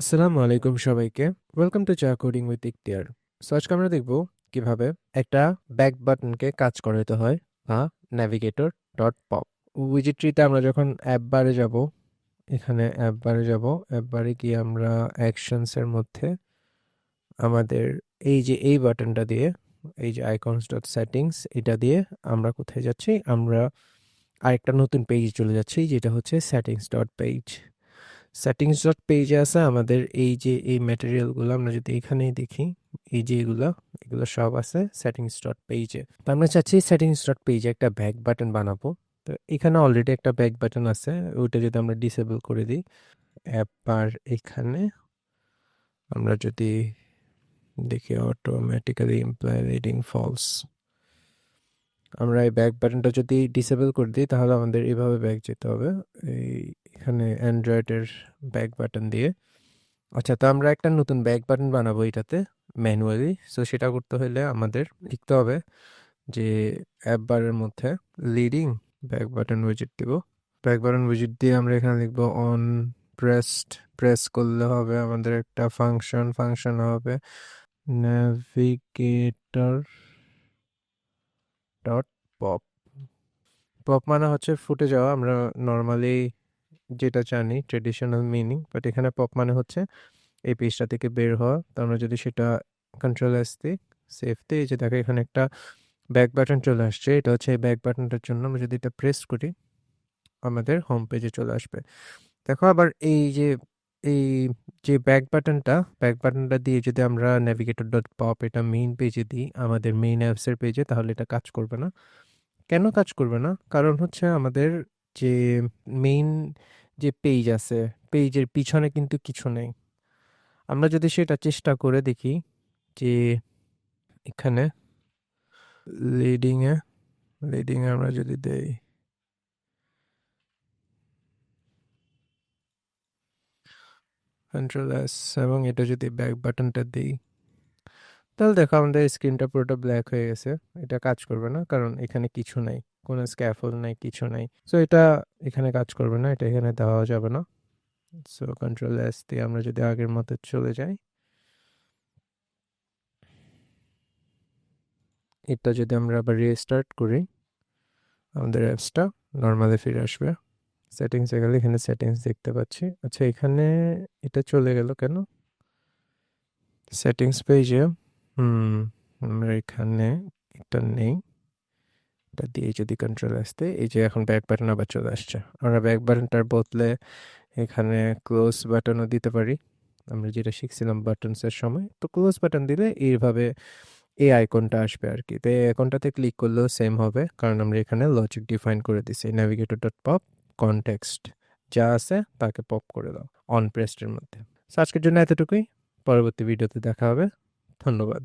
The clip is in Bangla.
আসসালামু আলাইকুম সবাইকে। ওয়েলকাম টু চা কোডিং উইথ ইখতিয়ার সো আজকে আমরা দেখব কীভাবে একটা ব্যাক বাটনকে কাজ করাতে হয় বা ন্যাভিগেটর ডট পপ উইজিট আমরা যখন অ্যাপ বারে যাব, এখানে অ্যাপ বারে যাব অ্যাপ বারে গিয়ে আমরা অ্যাকশনসের মধ্যে আমাদের এই যে এই বাটনটা দিয়ে, এই যে আইকনস ডট সেটিংস এটা দিয়ে আমরা কোথায় যাচ্ছি? আমরা আরেকটা নতুন পেজ চলে যাচ্ছি, যেটা হচ্ছে settings dot page settings dot পেজে আছে, আমাদের এই যে এই ম্যাটেরিয়ালগুলো আমরা যদি এখানেই দেখি, এই যে এগুলো এগুলো সব আছে সেটিংস ডট পেজে তো আমরা চাচ্ছি সেটিংস ডট পেজে একটা ব্যাক বাটন বানাবো। তো এখানে অলরেডি একটা ব্যাক বাটন আছে, ওইটা যদি আমরা ডিসেবল করে দিই অ্যাপ অ্যাপার এখানে আমরা যদি দেখি অটোমেটিক্যালি এমপ্লয় রিডিং ফলস আমরা এই ব্যাক বাটনটা যদি ডিসেবল করে দিই, তাহলে আমাদের এভাবে ব্যাক যেতে হবে, এই এখানে অ্যান্ড্রয়েডের ব্যাক বাটন দিয়ে। আচ্ছা তো আমরা একটা নতুন ব্যাক বাটন বানাবো এটাতে ম্যানুয়ালি সো সেটা করতে হলে আমাদের লিখতে হবে যে অ্যাপ বারের মধ্যে লিডিং ব্যাক বাটন উইজিট দিব। ব্যাক বাটন উইজিট দিয়ে আমরা এখানে লিখব অন প্রেসড প্রেস করলে হবে আমাদের একটা ফাংশন ফাংশন হবে ন্যাভিগেটর ডট পপ পপ মানে হচ্ছে ফুটে যাওয়া, আমরা নর্মালি যেটা জানি ট্রেডিশনাল মিনিং বাট এখানে পপ মানে হচ্ছে এই পেজটা থেকে বের হওয়া। তো আমরা যদি সেটা কন্ট্রোল এস দিই সেফ দিই যে দেখো এখানে একটা ব্যাক বাটন চলে আসছে। এটা হচ্ছে এই ব্যাক বাটনটার জন্য আমরা যদি এটা প্রেস করি, আমাদের হোম পেজে চলে আসবে। দেখো আবার এই যে এই যে ব্যাক বাটনটা ব্যাক বাটনটা দিয়ে যদি আমরা নেভিগেটর ডট পপ এটা মেইন পেজে দিই, আমাদের মেইন অ্যাপসের পেজে তাহলে এটা কাজ করবে না। কেন কাজ করবে না? কারণ হচ্ছে আমাদের যে মেইন যে পেজ আছে পেজের পিছনে কিন্তু কিছু নেই। আমরা যদি সেটা চেষ্টা করে দেখি যে এখানে লিডিংয়ে লিডিংয়ে আমরা যদি দেই কন্ট্রোল এস এবং এটা যদি ব্যাক বাটনটা দিই, তাহলে দেখো আমাদের স্ক্রিনটা পুরোটা ব্ল্যাক হয়ে গেছে। এটা কাজ করবে না, কারণ এখানে কিছু নাই। কোনো স্ক্যাফল নাই, কিছু নাই। সো এটা এখানে কাজ করবে না, এটা এখানে দেওয়া যাবে না। সো কন্ট্রোল এস দিয়ে আমরা যদি আগের মতো চলে যাই। এটা যদি আমরা আবার রিস্টার্ট করি, আমাদের অ্যাপসটা নর্মালে ফিরে আসবে। সেটিংসে গেলে এখানে সেটিংস দেখতে পাচ্ছি। আচ্ছা এখানে এটা চলে গেল কেন? সেটিংস পেজে হুম, আমরা এখানে এটা নেই। এটা দিয়ে যদি কন্ট্রোল আসতে, এই যে এখন ব্যাক বাটন আবার চলে আসছে। আমরা ব্যাক বাটনটার বদলে এখানে ক্লোজ বাটনও দিতে পারি। আমরা যেটা শিখছিলাম বাটনসের সময়, তো ক্লোজ বাটন দিলে এইভাবে এই আইকনটা আসবে আর কি তো এই আইকনটাতে ক্লিক করলেও সেম হবে, কারণ আমরা এখানে লজিক ডিফাইন করে দিছি। নেভিগেটর ডট পপ কনটেক্সট যা আছে তাকে পপ করে দাও অন প্রেস্টের মধ্যে। আজকের জন্য এতটুকুই। পরবর্তী ভিডিওতে দেখা হবে। ধন্যবাদ।